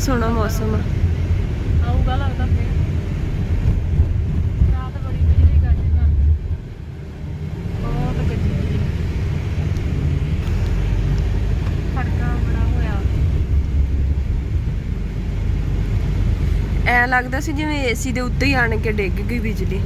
ਬਹੁਤ ਸੋਹਣਾ ਮੌਸਮ ਆ। ਆਊਗਾ ਲੱਗਦਾ ਬਹੁਤ ਬੜਾ ਹੋਇਆ। ਐ ਲੱਗਦਾ ਸੀ ਜਿਵੇਂ ਏਸੀ ਦੇ ਉੱਤੇ ਹੀ ਆਣ ਕੇ ਡਿੱਗ ਗਈ ਬਿਜਲੀ।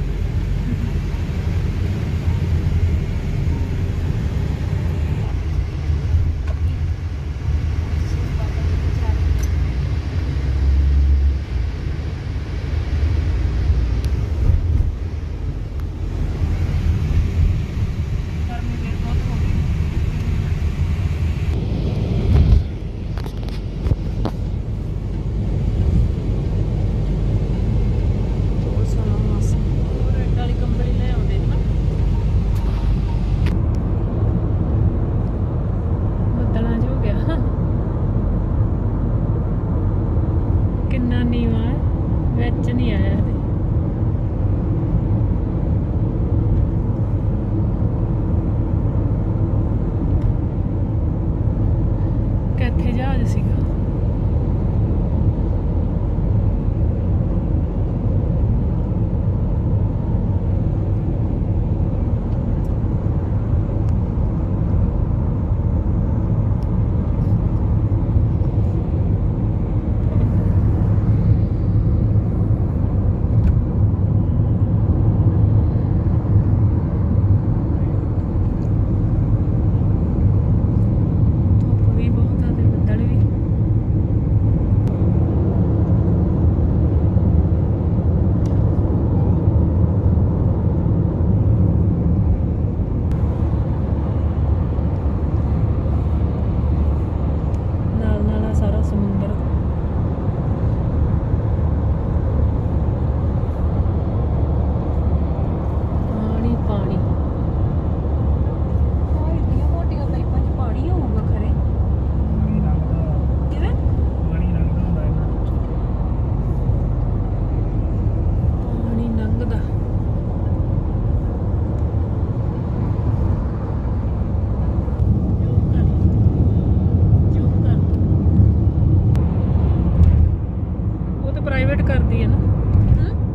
ਪ੍ਰਾਈਵੇਟ ਕਰਦੀ ਹੈ ਨਾ।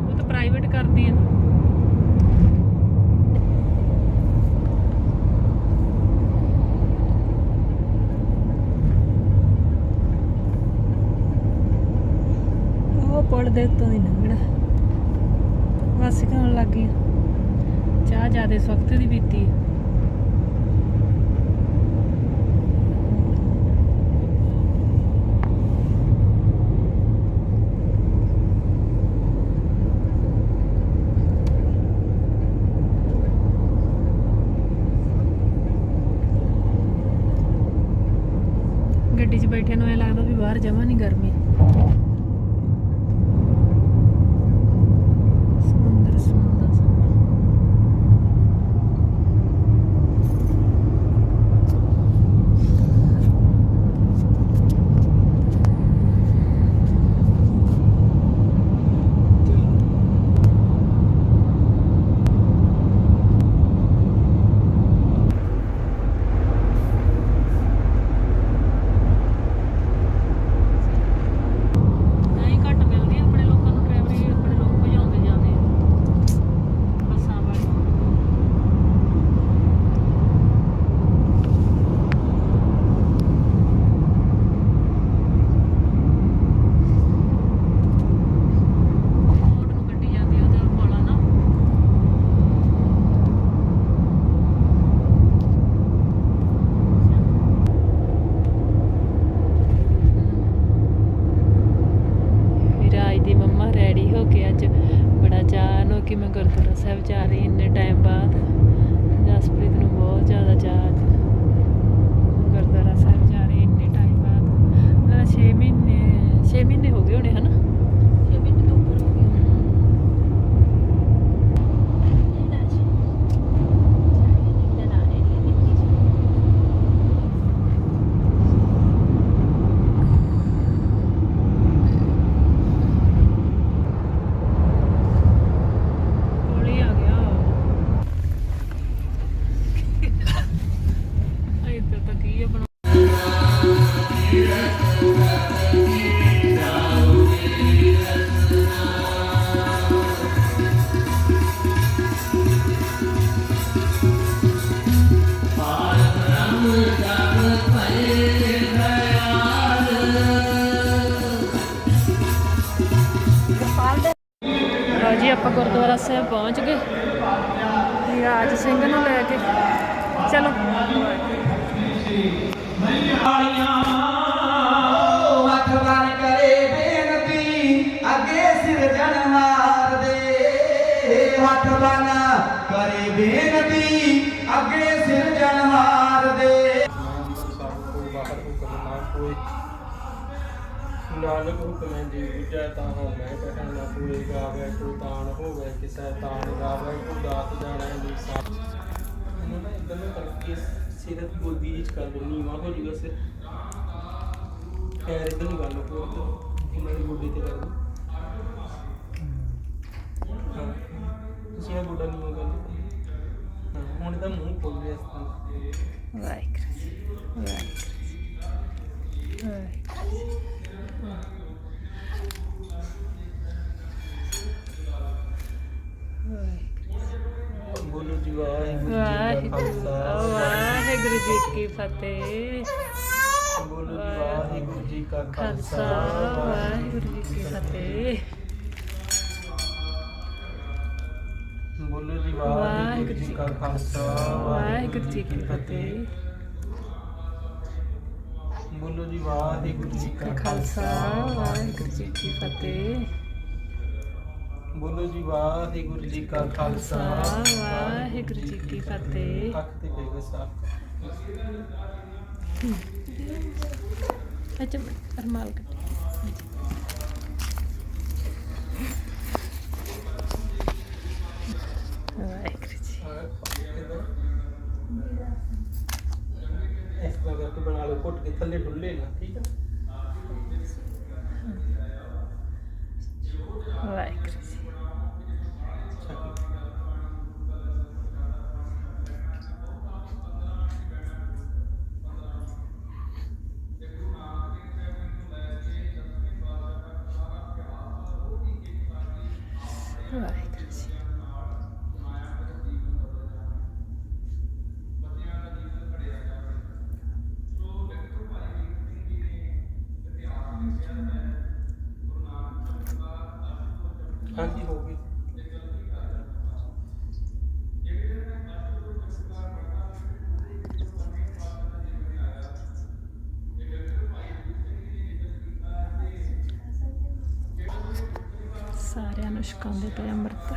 ਉਹ ਤਾਂ ਪ੍ਰਾਈਵੇਟ ਕਰਦੀ ਹੈ ਉਹ ਪੜ ਦੇ ਤੋਂ ਨਹੀਂ ਲੰਘਣਾ। ਬਸ ਕਰਨ ਲੱਗ ਗਈ। ਚਾਹ ਜ਼ਿਆਦਾ ਸਖਤ ਦੀ ਪੀਤੀ ਹੈ ਬਾਹਰ ਜਮਾ ਨਹੀਂ ਗਰਮੀ। ਆਪਾਂ ਗੁਰਦੁਆਰਾ ਸਾਹਿਬ ਪਹੁੰਚ ਗਏ ਰਾਜ ਸਿੰਘ ਨੂੰ ਲੈ ਕੇ ਚਲੋ ਅੱਗੇ ਸਿਰਜਣਹਾਰ ਦੇ ਹੱਥ ਬਨ ਕਰੇ ਬੇਨਤੀ, ਅੱਗੇ ਸਿਰਜਣਹਾਰ ਦੇ ਨਾਨਕ ਹੁਕਮੈ ਜੀ ਬੁਝੈ ਤਾਂ ਹਉ ਮੈਂ ਕਹਿਣ ਨਾ ਕੋਈ ਗਾਵੇ, ਕੋਈ ਤਾਣ ਹੋਵੇ, ਕਿਸੈ ਤਾਣ ਗਾਵੇ ਕੋ ਦਾਤ ਜਾਣੈ ਜੀ ਸਾਥ। ਇਹਨਾਂ ਨਾ ਇਦਾਂ ਕਰਕੇ ਸਿਰਤ ਗੋਦੀ ਵਿੱਚ ਕਰ ਦੋ ਨੀਵਾ ਹੋ ਜੂਗਾ ਸਿਰ ਖੈਰ ਇਦਾਂ ਨਹੀਂ ਗੱਲ ਕੋ ਇਹਨਾਂ ਦੀ ਗੋਡੀ ਤੇ ਕਰ ਦੋ ਵਾਹਿਗੁਰੂ ਜੀ, ਵਾਹਿਗੁਰੂ ਜੀ, ਵਾਹਿਗੁਰੂ ਬੋਲੋ ਜੀ ਵਾਹਿਗੁਰੂ ਜੀ ਕਾ ਵਾਹਿਗੁਰੂ ਜੀ ਕੀ ਫਤਿਹ। ਬੋਲੋ ਜੀ ਵਾਹਿਗੁਰੂ ਜੀ ਕਾ ਖਾਲਸਾ। ਵਾਹਿਗੁਰੂ ਜੀ ਕੀ ਫਤਿਹ। ਵਾਹਿਗੁਰੂ ਜੀ ਕਾ ਖਾਲਸਾ ਵਾਹਿਗੁਰੂ ਜੀ ਕੀ ਫਤਿਹ। ਬੋਲੋ ਜੀ ਵਾਹਿਗੁਰੂ ਜੀ ਕਾ ਖਾਲਸਾ। ਵਾਹਿਗੁਰੂ ਜੀ ਕੀ ਫਤਿਹ। ਬੋਲੋ ਜੀ ਵਾਹਿਗੁਰੂ ਜੀ ਕਾ ਖਾਲਸਾ। ਖਾਲਸਾ ਵਾਹਿਗੁਰੂ ਜੀ ਕੀ ਫਤਿਹ। ਅੱਖ ਤੇ ਪਏਗਾ ਸਾਫ਼। ਅੱਛਾ ਅਰਮਾਲ ਕੱਟ ਵਾਹਿਗੁਰੂ ਜੀ ਇਸ ਤਰ੍ਹਾਂ ਕਰਕੇ ਬਣਾ ਲਓ ਘੁੱਟ ਕੇ ਥੱਲੇ ਡੁੱਲੇ ਨਾ ਠੀਕ ਹੈ ਵਾਹਿਗੁਰੂ ਜੀ ਵਾਹਿਗੁਰੂ ਹਾਂਜੀ ਹੋ ਗਈ? ਸਾਰਿਆਂ ਨੂੰ ਛਕਾਉਂਦੇ ਪਏ ਅੰਮ੍ਰਿਤ।